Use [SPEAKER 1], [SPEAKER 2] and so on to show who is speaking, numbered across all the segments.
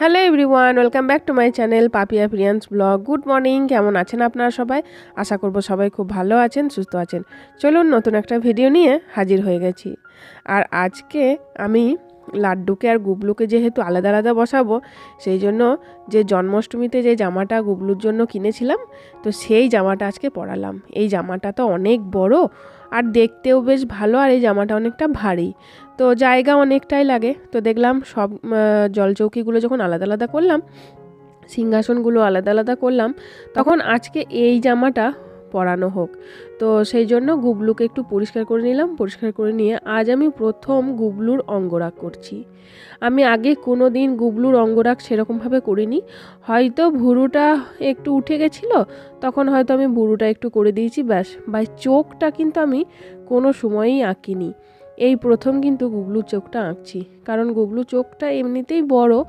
[SPEAKER 1] Hello everyone welcome back to my channel Papiya Priyans blog good morning কেমন আছেন আপনারা সবাই? আশা করব সবাই খুব ভালো আছেন, সুস্থ আছেন। চলুন নতুন একটা ভিডিও নিয়ে হাজির হয়ে গেছি। আর আজকে আমি লাড্ডুকে আর গুবলুকে যেহেতু আলাদা আলাদা বসাবো, সেই জন্য যে জন্মাষ্টমীতে যে জামাটা গুবলুর জন্য কিনেছিলাম, তো সেই জামাটা আজকে পরালাম। এই জামাটা তো অনেক বড় আর দেখতেও বেশ ভালো আর এই জামাটা অনেকটা ভারী। তো জায়গা অনেকটাই লাগে। তো দেখলাম সব জলচৌকিগুলো যখন আলাদা আলাদা করলাম, সিংহাসনগুলো আলাদা আলাদা করলাম, তখন আজকে এই জামাটা পরানো হোক। তো সেই জন্য গুবলুকে একটু পরিষ্কার করে নিলাম, পরিষ্কার করে নিয়ে আজ আমি প্রথম গুবলুর অঙ্গরাগ করছি। আমি আগে কোনো দিন গুবলুর অঙ্গরাগ সেরকমভাবে করিনি। হয়তো ভুরুটা একটু উঠে গেছিল, তখন হয়তো আমি ভুরুটা একটু করে দিয়েছি, ব্যাস। বা চোখটা কিন্তু আমি কোনো সময়ই আঁকিনি। এই প্রথম কিন্তু গুগলু চোখটা আঁকছি। কারণ গুগলু চোখটা এমনিতেই বড়,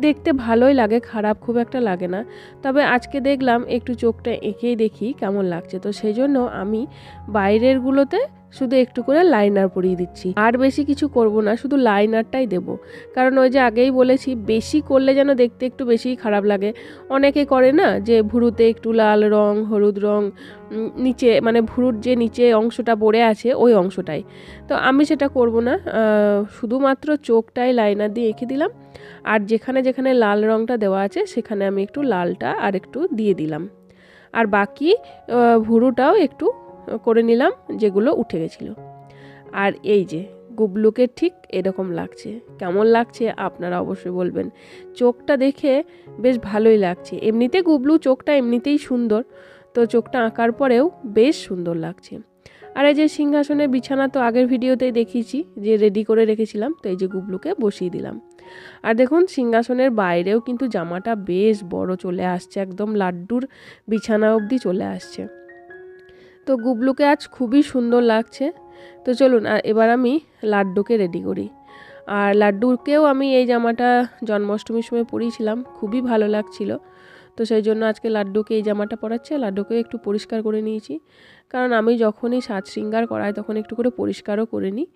[SPEAKER 1] দেখতে ভালোই লাগে, খারাপ খুব একটা লাগে না। তবে আজকে দেখলাম একটু চোখটা এঁকেই দেখি কেমন লাগছে। তো সেই জন্য আমি বাইরেরগুলোতে শুধু একটু করে লাইনার পরিয়ে দিচ্ছি। আর বেশি কিছু করব না, শুধু লাইনারটাই দেব। কারণ ওই যে আগেই বলেছি, বেশি করলে যেন দেখতে একটু বেশি খারাপ লাগে। অনেকে করে না যে ভুরুতে একটু লাল রং, হলুদ রং নিচে মানে ভুরুর যে নিচে অংশটা পড়ে আছে, ওই অংশটাই। তো আমি সেটা করব না শুধুমাত্র চোখটাই লাইনার দিয়ে এঁকে দিলাম। আর যেখানে যেখানে লাল রংটা দেওয়া আছে, সেখানে আমি একটু লালটা আর একটু দিয়ে দিলাম। আর বাকি ভুরুটাও একটু করে নিলাম, যেগুলো উঠে গেছিল। আর এই যে, গুবলুকে ঠিক এরকম লাগছে। কেমন লাগছে আপনারা অবশ্যই বলবেন। চোখটা দেখে বেশ ভালোই লাগছে। এমনিতে গুবলু চোখটা এমনিতেই সুন্দর, তো চোখটা আঁকার পরেও বেশ সুন্দর লাগছে। আর এই যে সিংহাসনের বিছানা তো আগের ভিডিওতেই দেখিয়েছি, যে রেডি করে রেখেছিলাম, তো এই যে গুবলুকে বসিয়ে দিলাম। আর দেখুন, সিংহাসনের বাইরেও কিন্তু জামাটা বেশ বড় চলে আসছে, একদম লাড্ডুর বিছানা অবধি চলে আসছে। তো গুবলুকে আজ খুবই সুন্দর লাগছে। তো চলুন আর এবার আমি লাড্ডুকে রেডি করি। আর লাড্ডুকেও আমি এই জামাটা জন্মাষ্টমীর সময় পরিয়েছিলাম, খুবই ভালো লাগছিল। তো সেই জন্য আজকে লাড্ডুকে এই জামাটা পরাচ্ছে লাড্ডুকে একটু পরিষ্কার করে নিয়েছি। কারণ আমি যখনই সাজ শৃঙ্গার করাই, তখন একটু করে পরিষ্কারও করে নিই।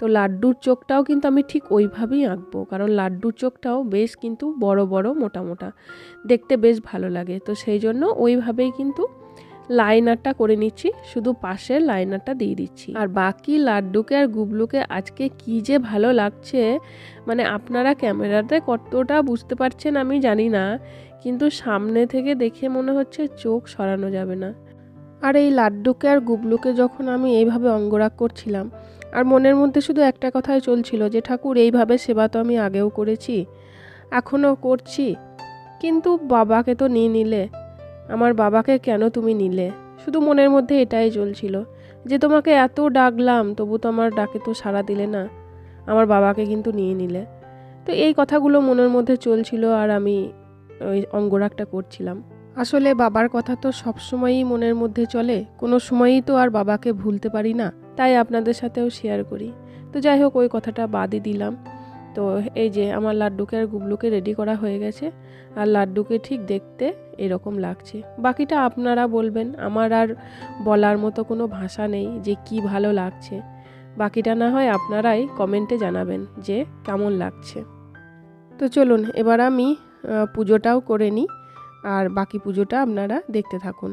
[SPEAKER 1] তো লাড্ডুর চোখটাও কিন্তু আমি ঠিক ওইভাবেই আঁকবো, কারণ লাড্ডুর চোখটাও বেশ কিন্তু বড় বড় মোটা মোটা। দেখতে বেশ ভালো লাগে। তো সেই জন্য ওইভাবেই কিন্তু লাইনারটা করে নিচ্ছি, শুধু পাশের লাইনারটা দিয়ে দিচ্ছি। আর বাকি লাড্ডুকে আর গুবলুকে আজকে কি যে ভালো লাগছে মানে আপনারা ক্যামেরাতে কতটা বুঝতে পারছেন আমি জানি না, কিন্তু সামনে থেকে দেখে মনে হচ্ছে চোখ সরানো যাবে না। আর এই লাড্ডুকে আর গুবলুকে যখন আমি এইভাবে অঙ্গরাগ করছিলাম, আর মনের মধ্যে শুধু একটা কথাই চলছিল যে, ঠাকুর, এইভাবে সেবা তো আমি আগেও করেছি, এখনও করছি, কিন্তু বাবাকে তো নিয়ে নিলে আমার বাবাকে কেন তুমি নিলে? শুধু মনের মধ্যে এটাই চলছিল যে তোমাকে এত ডাকলাম, তবু তো আমার ডাকে তো সাড়া দিলে না। আমার বাবাকে কিন্তু নিয়ে নিলে। তো এই কথাগুলো মনের মধ্যে চলছিল আর আমি ওই অঙ্গরাগটা করছিলাম। আসলে বাবার কথা তো সবসময়ই মনের মধ্যে চলে, কোনো সময়ই তো আর বাবাকে ভুলতে পারি না, তাই আপনাদের সাথেও শেয়ার করি। তো যাই হোক, ওই কথাটা বাদই দিলাম। তো এই যে আমার লাড্ডুকে আর গুবলুকে রেডি করা হয়ে গেছে, আর লাড্ডুকে ঠিক দেখতে এরকম লাগছে। বাকিটা আপনারা বলবেন, আমার আর বলার মতো কোনো ভাষা নেই যে কি ভালো লাগছে। বাকিটা না হয় আপনারাই কমেন্টে জানাবেন যে কেমন লাগছে। তো চলুন, এবার আমি পুজোটাও করে নিই, আর বাকি পুজোটা আপনারা দেখতে থাকুন।